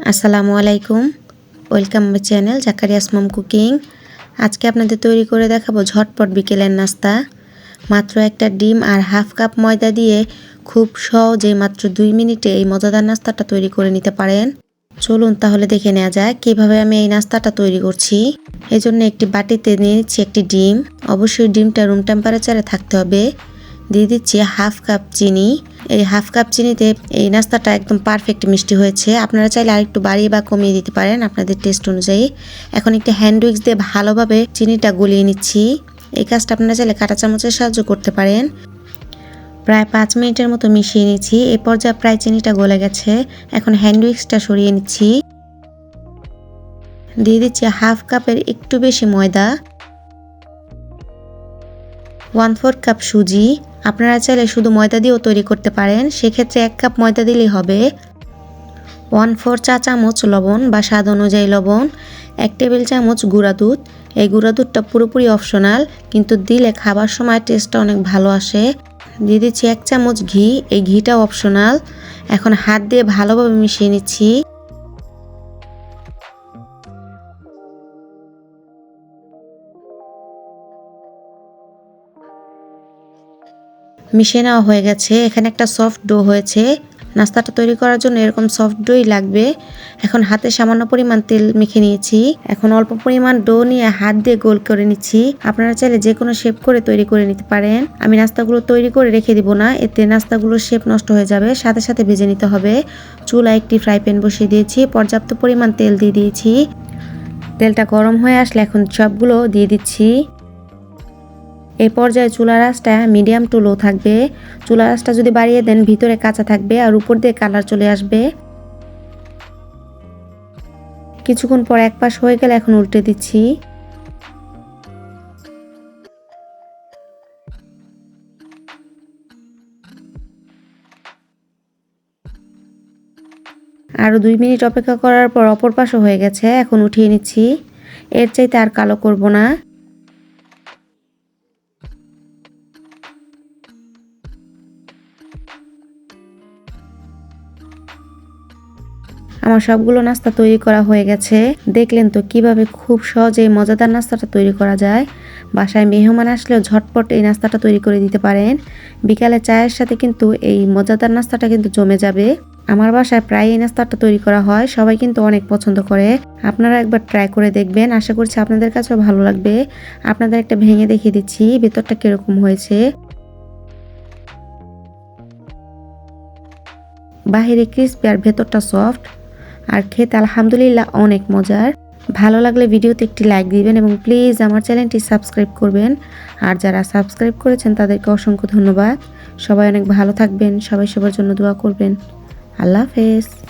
আসসালামু আলাইকুম। Welcome my channel Zakaria's mom cooking আজকে আপনাদের তৈরি করে দেখাবো ঝটপট বিকেলের নাস্তা। মাত্র একটা ডিম আর হাফ কাপ ময়দা দিয়ে খুব সহজে মাত্র দুই মিনিটে এই মজাদার নাস্তাটা তৈরি করে নিতে পারেন। চলুন তাহলে দেখে নেওয়া যায় কীভাবে আমি এই নাস্তাটা তৈরি করছি। এই জন্য একটি বাটিতে নিয়ে নিচ্ছি একটি ডিম। অবশ্যই ডিমটা রুম টেম্পারেচারে থাকতে হবে। দিয়ে দিচ্ছি হাফ কাপ চিনি। এই হাফ কাপ চিনিতে এই নাস্তাটা একদম পারফেক্ট মিষ্টি হয়েছে। আপনারা চাইলে আরেকটু বাড়িয়ে বা কমিয়ে দিতে পারেন আপনাদের টেস্ট অনুযায়ী। এখন একটি হ্যান্ড উইক্স দিয়ে ভালোভাবে চিনিটা গলিয়ে নিচ্ছি। এই কাজটা আপনারা চাইলে কাঁটা চামচের সাহায্য করতে পারেন। প্রায় পাঁচ মিনিটের মতো মিশিয়ে নিচ্ছি। এই পর্যায়ে প্রায় চিনিটা গলে গেছে। এখন হ্যান্ড উইক্সটা সরিয়ে নিচ্ছি। দিয়ে দিচ্ছি হাফ কাপের একটু বেশি ময়দা। ওয়ান ফোর কাপ সুজি। আপনারা চাইলে শুধু ময়দা দিয়েও তৈরি করতে পারেন। সেক্ষেত্রে এক কাপ ময়দা দিলেই হবে। ওয়ান ফোর চা চামচ লবণ বা স্বাদ অনুযায়ী লবণ, এক টেবিল চামচ গুঁড়া দুধ। এই গুঁড়া দুধটা পুরোপুরি অপশনাল, কিন্তু দিলে খাবার সময় টেস্টটা অনেক ভালো আসে। দিয়ে দিচ্ছি এক চামচ ঘি। এই ঘিটাও অপশনাল। এখন হাত দিয়ে ভালোভাবে মিশিয়ে নিচ্ছি। মিশিয়ে নেওয়া হয়ে গেছে। এখানে একটা সফট ডো হয়েছে। নাস্তাটা তৈরি করার জন্য এরকম সফট ডোই লাগবে। এখন হাতে সামান্য পরিমাণ তেল মেখে নিয়েছি। এখন অল্প পরিমাণ ডো নিয়ে হাত দিয়ে গোল করে নিচ্ছি। আপনারা চাইলে যে কোনো শেপ করে তৈরি করে নিতে পারেন। আমি নাস্তাগুলো তৈরি করে রেখে দিব না। এতে নাস্তাগুলোর শেপ নষ্ট হয়ে যাবে। সাথে সাথে ভেজে নিতে হবে। চুলা একটি ফ্রাই প্যান বসিয়ে দিয়েছি। পর্যাপ্ত পরিমাণ তেল দিয়ে দিয়েছি। তেলটা গরম হয়ে আসলে এখন সবগুলো দিয়ে দিচ্ছি। এই পর্যায়ে চুলা রাসটা মিডিয়াম টু লো থাকবে। চুলা রাসটা যদি বাড়িয়ে দেন, ভিতরে কাঁচা থাকবে আর উপর দিয়ে কালার চলে আসবে। কিছুক্ষণ পর এক পাশ হয়ে গেলে এখন উল্টে দিচ্ছি। আরও দুই মিনিট অপেক্ষা করার পর অপর পাশও হয়ে গেছে, এখন উঠিয়ে নিচ্ছি। এর চাইতে আর কালো করব না। আমার সবগুলো নাস্তা তৈরি করা হয়ে গেছে। দেখলেন তো কীভাবে খুব সহজে মজাদার নাস্তাটা তৈরি করা যায়। বাসায় মেহমান আসলেও ঝটপট এই নাস্তাটা তৈরি করে দিতে পারেন। বিকালে চায়ের সাথে কিন্তু এই মজাদার নাস্তাটা কিন্তু জমে যাবে। আমার বাসায় প্রায় এই নাস্তাটা তৈরি করা হয়, সবাই কিন্তু অনেক পছন্দ করে। আপনারা একবার ট্রাই করে দেখবেন, আশা করছি আপনাদের কাছেও ভালো লাগবে। আপনাদের একটা ভেঙে দেখিয়ে দিচ্ছি, ভেতরটা কীরকম হয়েছে। বাহিরে ক্রিসপি আর ভেতরটা সফট আর খেতে আলহামদুলিল্লাহ অনেক মজার। ভালো লাগলে ভিডিওতে একটি লাইক দিবেন এবং প্লিজ আমার চ্যানেলটি সাবস্ক্রাইব করবেন। আর যারা সাবস্ক্রাইব করেছেন তাদেরকে অসংখ্য ধন্যবাদ। সবাই অনেক ভালো থাকবেন, সবাই সবার জন্য দোয়া করবেন। আল্লাহ হাফেজ।